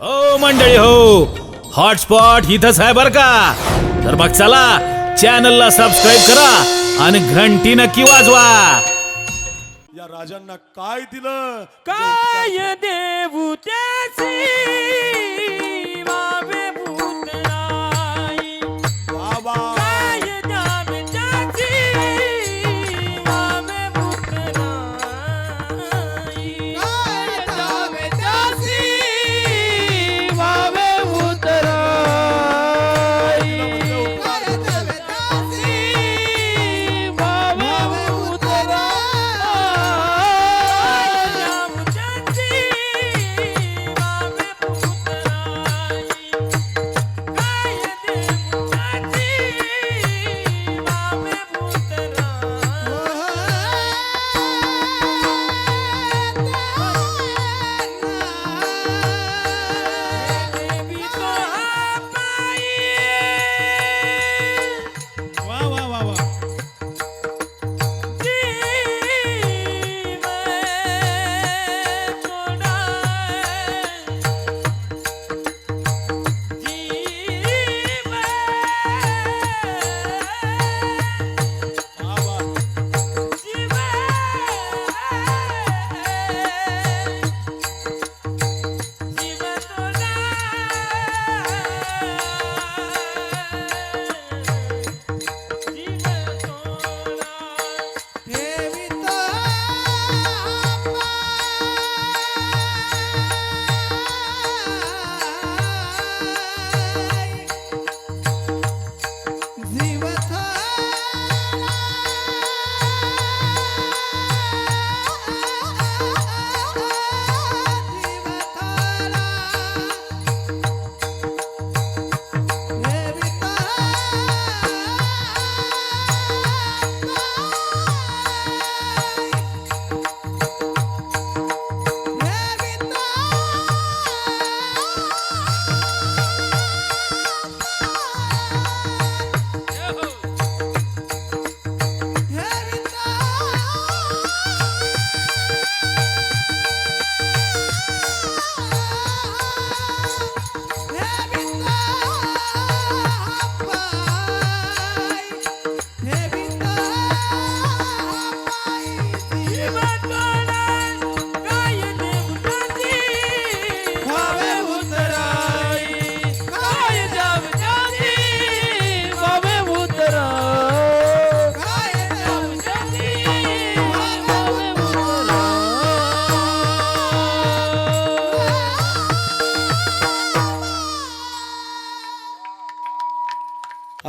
हो मंडळी हो. हॉटस्पॉट इथंच आहे बर का? तर मग चला चॅनलला सबस्क्राईब करा आणि घंटी नक्की वाजवा. या राजांना काय दिलं? काय देऊ त्याची?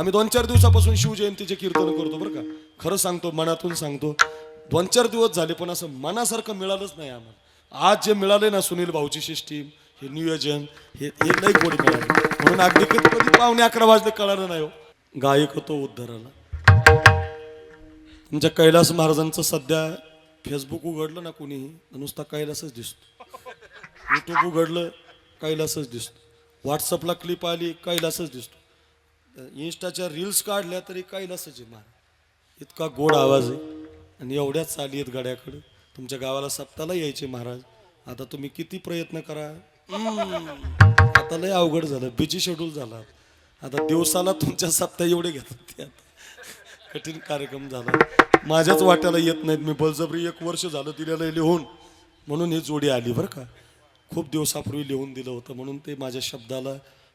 आम्ही दोन चार दिवसापासून शिवजयंतीचे कीर्तन करतो बरं का. खरं सांगतो मनातून सांगतो दोन चार दिवस झाले पण असं मनासारखं मिळालंच नाही आम्हाला. आज जे मिळाले ना सुनील भाऊची सिस्टीम हे नियोजन हे हे नाही कोणी मिळालं. म्हणून अगदी कधी कधी पावणे अकरा वाजले कळालं नाही हो. गायक होतो उद्धाराला. तुमच्या कैलास महाराजांचं सध्या फेसबुक उघडलं ना कुणीही नुसता कैलासच दिसतो. यूट्यूब उघडलं कैलासच दिसतो. व्हॉट्सअपला क्लिप आली कैलासच दिसतो. इन्स्टाच्या रील्स काढल्या तरी काही नसायची महाराज इतका गोड आवाज आहे. आणि एवढ्याच चाली आहेत गड्याकडे. तुमच्या गावाला सप्ताला यायचे महाराज. आता तुम्ही किती प्रयत्न करा. आता लय अवघड झालं. बिजी शेड्यूल झाला. आता दिवसाला तुमच्या सप्ताह एवढे घेतात ते आता. कठीण कार्यक्रम झाला. माझ्याच वाट्याला येत नाहीत. मी बळजबरी एक वर्ष झालं दिलेलं लिहून. म्हणून ही जोडी आली बरं का. खूप दिवसापूर्वी लिहून दिलं होतं. म्हणून ते माझ्या शब्दाला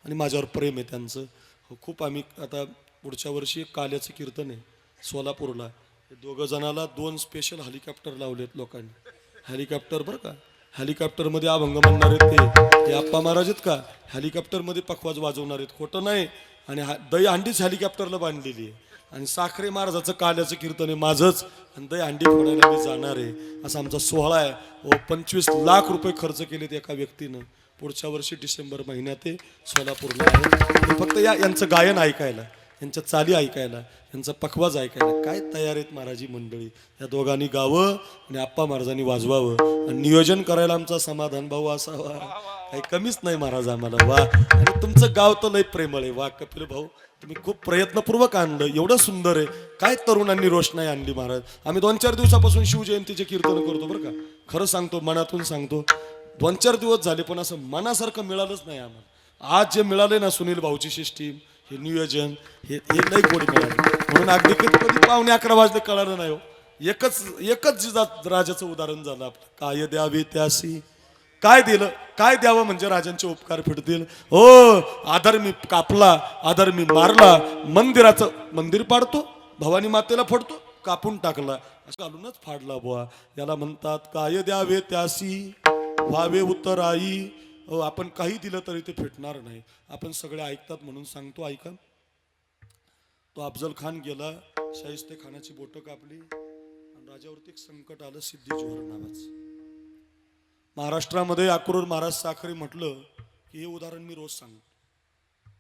आणि माझ्यावर प्रेम आहे त्यांचं. हो, खूप आम्ही आता पुढच्या वर्षी एक काल्याचं कीर्तन आहे सोलापूरला. दोघं जणाला दोन स्पेशल हेलिकॉप्टर लावलेत लोकांनी. हेलिकॉप्टर बरं का? हेलिकॉप्टरमध्ये अभंग म्हणणार आहेत ते. ते आप्पा महाराज आहेत का? हेलिकॉप्टरमध्ये पखवाज वाजवणार आहेत. खोटं नाही. आणि हा दही हंडीच हेलिकॉप्टरला बांधलेली आहे. आणि साखरे महाराजाचं काल्याचं कीर्तन आहे माझंच. आणि दही हंडी फोडायला मी जाणार आहे. असा आमचा सोहळा आहे. व पंचवीस लाख रुपये खर्च केलेत एका व्यक्तीनं. पुढच्या वर्षी डिसेंबर महिन्यात ते सोलापूरला आहे. फक्त या यांचं गायन ऐकायला यांच्या चाली ऐकायला यांचा पखवाज ऐकायला काय तयार आहेत महाराजी मंडळी? या दोघांनी गावं आणि आप्पा महाराजांनी वाजवावं. आणि नियोजन करायला आमचा समाधान भाऊ असावा. काही कमीच नाही महाराज आम्हाला. वा. आणि तुमचं गाव तर लय प्रेमळ आहे. वा कपिल भाऊ तुम्ही खूप प्रयत्नपूर्वक आणलं. एवढं सुंदर आहे. काय तरुणांनी रोषणाई आणली महाराज? आम्ही दोन चार दिवसापासून शिवजयंतीचे कीर्तन करतो बरं का. खरं सांगतो मनातून सांगतो. दोन चार दिवस झाले पण असं मनासारखं मिळालंच नाही आम्हाला. आज जे मिळाले ना सुनील भाऊची सिस्टीम हे नियोजन हे हे लई गोडी मिळाले. म्हणून अगदी कधी पावणे अकरा वाजले कळालं नाही हो. एकच एकच जिजात राजाचं उदाहरण झालं आपलं. काय द्यावे त्यासी? काय दिलं? काय द्यावं म्हणजे राजांचे उपकार फिरतील? हो आधार मी कापला आधार मी मारला मंदिराचं मंदिर पाडतो भवानी मातेला फोडतो कापून टाकला. असं घालूनच फाडला बुवा. याला म्हणतात काय द्यावे त्यासी? व्हावे उत्तर आई. आपण काही दिलं तरी ते फेटणार नाही. आपण सगळे ऐकतात म्हणून सांगतो ऐका. तो अफजल खान गेला शाहिस्ते खानाची बोटं कापली आणि राजावरती एक संकट आलं सिद्धी जोहर नावाचं. महाराष्ट्रामध्ये अक्रूर महाराज साखरे म्हटलं की हे उदाहरण मी रोज सांगतो.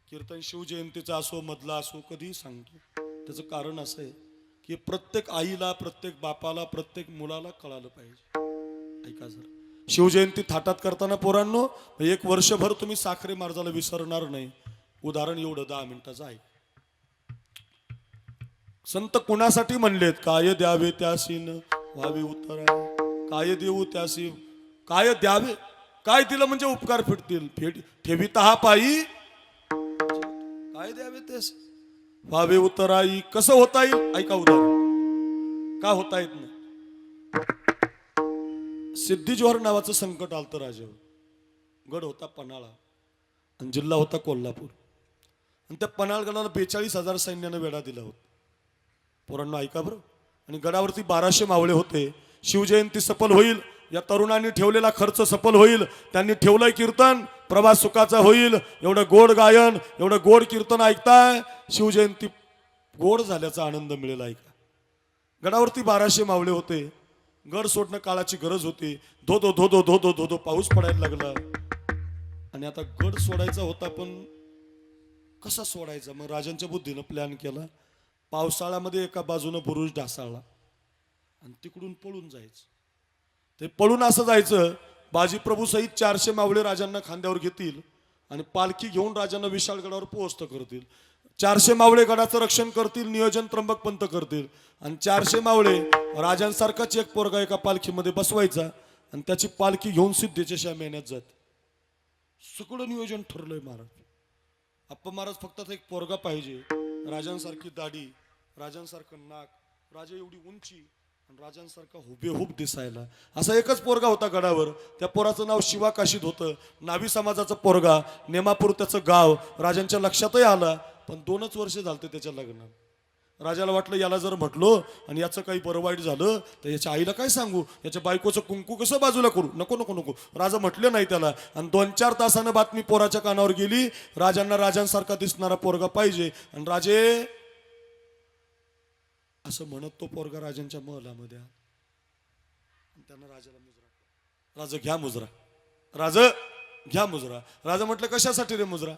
कीर्तन शिवजयंतीचा असो मधला असो कधीही सांगतो. त्याचं कारण असं आहे की प्रत्येक आईला प्रत्येक बापाला प्रत्येक मुलाला कळालं पाहिजे. ऐका जर. शिवजयंती थाटात करताना पोरांनो एक वर्षभर तुम्ही साखरे मार्जाला विसरणार नाही. उदाहरण एवढं दहा मिनिटाचं आहे. संत कुणासाठी म्हणलेत? काय द्यावे त्यासीन व्हावे उत्तर काय देऊ त्यासी काय द्यावे? काय दिलं म्हणजे उपकार फिटतील? फेट ठेवित हा पायी. काय द्यावे तेस व्हावे उत्तराई कसं होता येईल? ऐका उदाहरण. का होता येत नाही? सिद्धी नावाचं संकट आलतं राजावर. गड होता पन्हाळा आणि जिल्हा होता कोल्हापूर. आणि त्या पन्हाळगडाला बेचाळीस हजार सैन्यानं वेढा दिला होता. पोरांना ऐका बरं. आणि गडावरती बाराशे मावळे होते. शिवजयंती सफल होईल. या तरुणांनी ठेवलेला खर्च सफल होईल. त्यांनी ठेवलंय कीर्तन. प्रवास सुखाचा होईल. एवढं गोड गायन एवढं गोड कीर्तन ऐकताय. शिवजयंती गोड झाल्याचा आनंद मिळेल ऐका. गडावरती बाराशे मावळे होते. गड सोडणं काळाची गरज होती. धोधो धोधो धोधो धोधो पाऊस पडायला लागला. आणि आता गड सोडायचा होता पण कसा सोडायचा? मग राजांच्या बुद्धीनं प्लॅन केला. पावसाळ्यामध्ये एका बाजूनं बुरुज ढासाळला. आणि तिकडून पळून जायचं. ते पळून असं जायचं बाजीप्रभू सहित चारशे मावळे राजांना खांद्यावर घेतील आणि पालखी घेऊन राजांना विशाळगडावर पोहोचत करतील. चारशे मावळे गडाचं रक्षण करतील नियोजन त्र्यंबक पंत करतील. आणि चारशे मावळे राजांसारखाच एक पोरगा एका पालखीमध्ये बसवायचा आणि त्याची पालखी घेऊन सिद्धेच्या श्या महिन्यात जात. सगळं नियोजन ठरलंय महाराज. अप्पा महाराज फक्त एक पोरगा पाहिजे. राजांसारखी दाढी राजांसारखं नाक राजा एवढी उंची आणि राजांसारखा हुबेहूब दिसायला. असा एकच पोरगा होता गडावर. त्या पोराचं नाव शिवा काशीद होतं. नावी समाजाचं पोरगा नेमापूर त्याचं गाव राजांच्या लक्षातही आला. पण दोनच वर्ष झालते त्याच्या लग्नात राजाला वाटलं याला जर म्हटलो आणि याचं काही बरं वाईट झालं तर याच्या आईला काय सांगू? याच्या बायकोचं कुंकू कसं बाजूला करू? नको नको नको. राजा म्हटलं नाही त्याला. आणि दोन चार तासानं बातमी पोराच्या कानावर गेली. राजांना राजांसारखा दिसणारा पोरगा पाहिजे. आणि राजे असं म्हणत तो पोरगा राजांच्या महलामध्ये त्यांना राजाला मुजरा राजा घ्या मुजरा. राजा घ्या मुजरा. राजा म्हटलं कशासाठी रे मुजरा?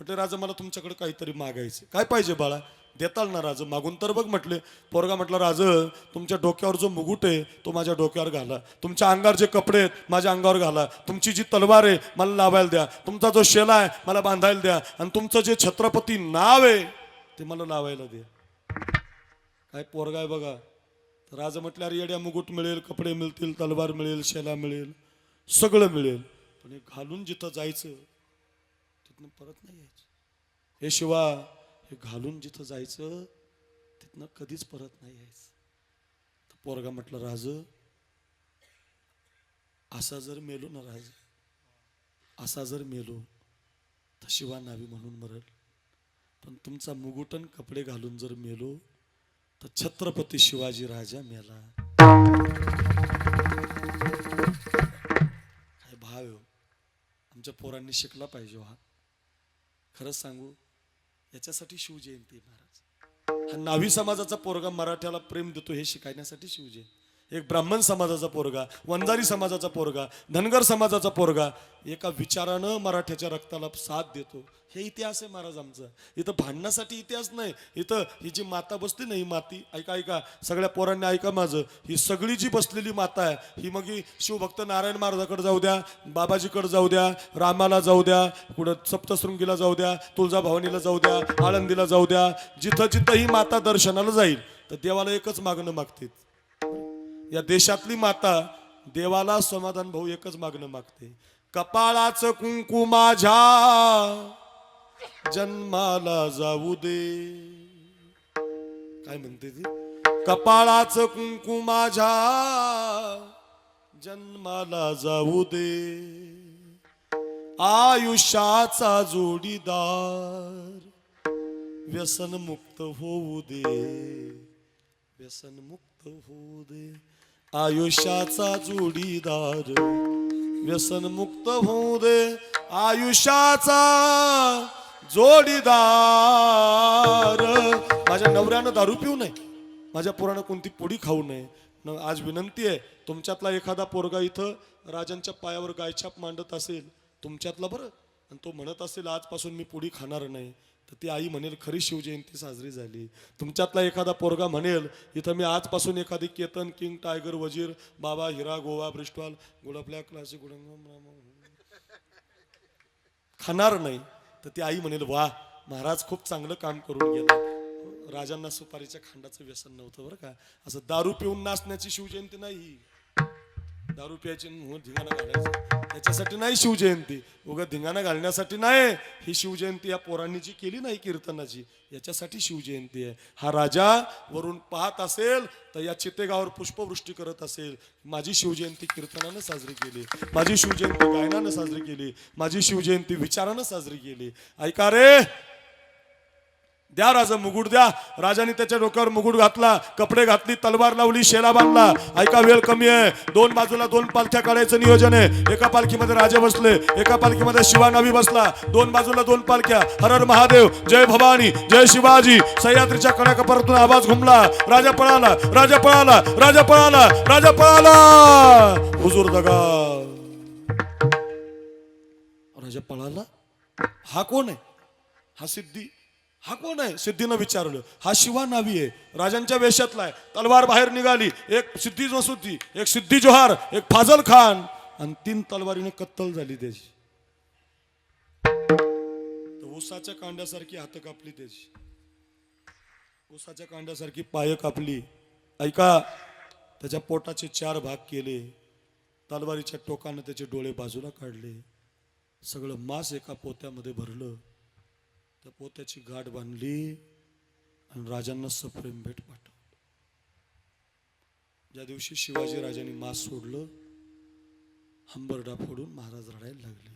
म्हटले राजा मला तुमच्याकडे काहीतरी मागायचं काय पाहिजे बाळा? देताल ना राज. मागून तर बघ म्हटले. पोरगा म्हटलं राज तुमच्या डोक्यावर जो मुकुट आहे तो माझ्या डोक्यावर घाला. तुमच्या अंगावर जे कपडे आहेत माझ्या अंगावर घाला. तुमची जी तलवार आहे मला लावायला द्या. तुमचा जो शेला आहे मला बांधायला द्या. आणि तुमचं जे छत्रपती नाव आहे ते मला लावायला द्या. काय पोरगा आहे बघा. राजा म्हटल्या अरे येड्या मुकुट मिळेल कपडे मिळतील तलवार मिळेल शेला मिळेल सगळं मिळेल. पण हे घालून जिथं जायचं तिथनं परत नाही यायचं. हे शिवा हे घालून जिथं जायचं तिथनं कधीच परत नाही यायचं. तर पोरगा म्हटलं राज असा जर मेलो ना राज असा जर मेलो तर शिवा नावी म्हणून मरल. पण तुमचा मुगुटन कपडे घालून जर मेलो तर छत्रपती शिवाजी राजा मेला. काय भाव हो. आमच्या पोरांनी शिकला पाहिजे हो हा. खरंच सांगू याच्यासाठी शिवजयंती महाराज. हा नावी समाजाचा पोरगा मराठ्याला प्रेम देतो हे शिकायण्यासाठी शिवजयंती. एक ब्राह्मण समाजाचा पोरगा वंजारी समाजाचा पोरगा धनगर समाजाचा पोरगा एका विचारानं मराठ्याच्या रक्ताला साथ देतो. हे इतिहास आहे महाराज आमचा. इथं भांडण्यासाठी इतिहास नाही. इथं ही जी माता बसते ना ही माती ऐका ऐका सगळ्या पोरांनी ऐका माझं. ही सगळी जी बसलेली माता आहे ही मग ही शिवभक्त नारायण महाराजाकडे जाऊ द्या बाबाजीकडे जाऊ द्या रामाला जाऊ द्या पुढं सप्तशृंगीला जाऊ द्या तुळजाभवानीला जाऊ द्या आळंदीला जाऊ द्या जिथं जिथं ही माता दर्शनाला जाईल तर देवाला एकच मागणं मागते या देशातली माता देवाला समाधान भाऊ एकच मागणं मागते. कपाळाचं कुंकू माझ्या जन्माला जाऊ दे. काय म्हणते ती? कपाळाचं कुंकू माझ्या जन्माला जाऊ दे. आयुष्याचा जोडीदार व्यसन मुक्त होऊ दे. व्यसन मुक्त होऊ दे आयुष्याचा जोडीदार व्यसन मुक्त होऊ दे आयुष्याचा जोडीदार. माझ्या नवऱ्यानं दारू पिऊ नये. माझ्या पोरानं कोणती पोडी खाऊ नये. आज विनंती आहे तुमच्यातला एखादा पोरगा इथं राजांच्या पायावर गायछाप मांडत असेल तुमच्यातला बरं. आणि तो म्हणत असेल आजपासून मी पुढी खाणार नाही. तर ती आई म्हणेल खरी शिवजयंती साजरी झाली. तुमच्यातला एखादा पोरगा म्हणेल इथं मी आजपासून एखादी केतन किंग टायगर वजीर बाबा हिरा गोवा ब्रिस्टॉल गुलाबल्या क्लासिक खाणार नाही. तर ती आई म्हणेल वा महाराज खूप चांगलं काम करून गेलं. राजांना सुपारीच्या खांडाचं व्यसन नव्हतं बरं का. असं दारू पिऊन नाचण्याची शिवजयंती नाही. दारू प्यायची म्हणून धिंगाणा घालायचं. त्याच्यासाठी नाही शिवजयंती. उगा धिंगाणा घालण्यासाठी नाही. ही शिवजयंती या पोरांनी जी केली नाही कीर्तनाची याच्यासाठी शिवजयंती आहे. हा राजा वरून पाहत असेल तर या चितेगावर पुष्पवृष्टी करत असेल. माझी शिवजयंती कीर्तनानं साजरी केली. माझी शिवजयंती गायनानं साजरी केली. माझी शिवजयंती विचारानं साजरी केली. ऐका रे द्या राजा मुगुड द्या. राजाने त्याच्या डोक्यावर मुकुट घातला कपडे घातली तलवार लावली शेला बांधला. ऐका वेळ कमी आहे. दोन बाजूला दोन पालख्या काढायचं नियोजन आहे. एका पालखीमध्ये राजा बसले एका पालखीमध्ये शिवानवी बसला. दोन बाजूला दोन पालख्या. हर हर महादेव जय भवानी जय शिवाजी. सह्याद्रीच्या कडाकपरातून आवाज घुमला. राजा पळाला राजा पळाला राजा पळाला राजा पळाला. हुजूर दगा. राजा पळाला? हा कोण आहे? हा सिद्धी. हा कोण आहे? सिद्धीनं विचारलं. हा शिवा नावी आहे. राजांच्या वेशातला आहे. तलवार बाहेर निघाली. एक सिद्धी जोसुद्दी एक सिद्धी जोहार एक फाजल खान. आणि तीन तलवारीने कत्तल झाली त्याची उसाच्या कांड्यासारखी हात कापली त्याची उसाच्या कांड्यासारखी पाय कापली. ऐका त्याच्या पोटाचे चार भाग केले. तलवारीच्या टोकानं त्याचे डोळे बाजूला काढले. सगळं मांस एका पोत्यामध्ये भरलं. त्या पोत्याची गाठ बांधली आणि राजांना सप्रेम भेट पाठव ज्या दिवशी शिवाजी राजांनी मास सोडलं हंबरडा फोडून महाराज रडायला लागले.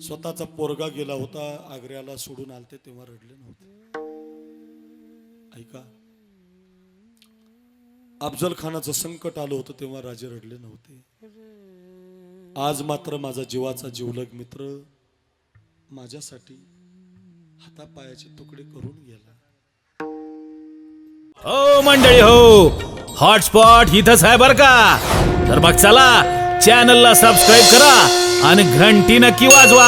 स्वतःचा पोरगा गेला होता आग्र्याला सोडून आलते तेव्हा रडले नव्हते. ऐका अफजल खानाचं संकट आलं होतं तेव्हा राजे रडले नव्हते. आज मात्र माझा जीवाचा जीवलग मित्र माझ्यासाठी हातापायाचे तुकडे करून गेला. हो मंडळी हो. हॉटस्पॉट इथंच आहे बर का? तर मग चला चॅनलला सबस्क्राईब करा आणि घंटी नक्की वाजवा?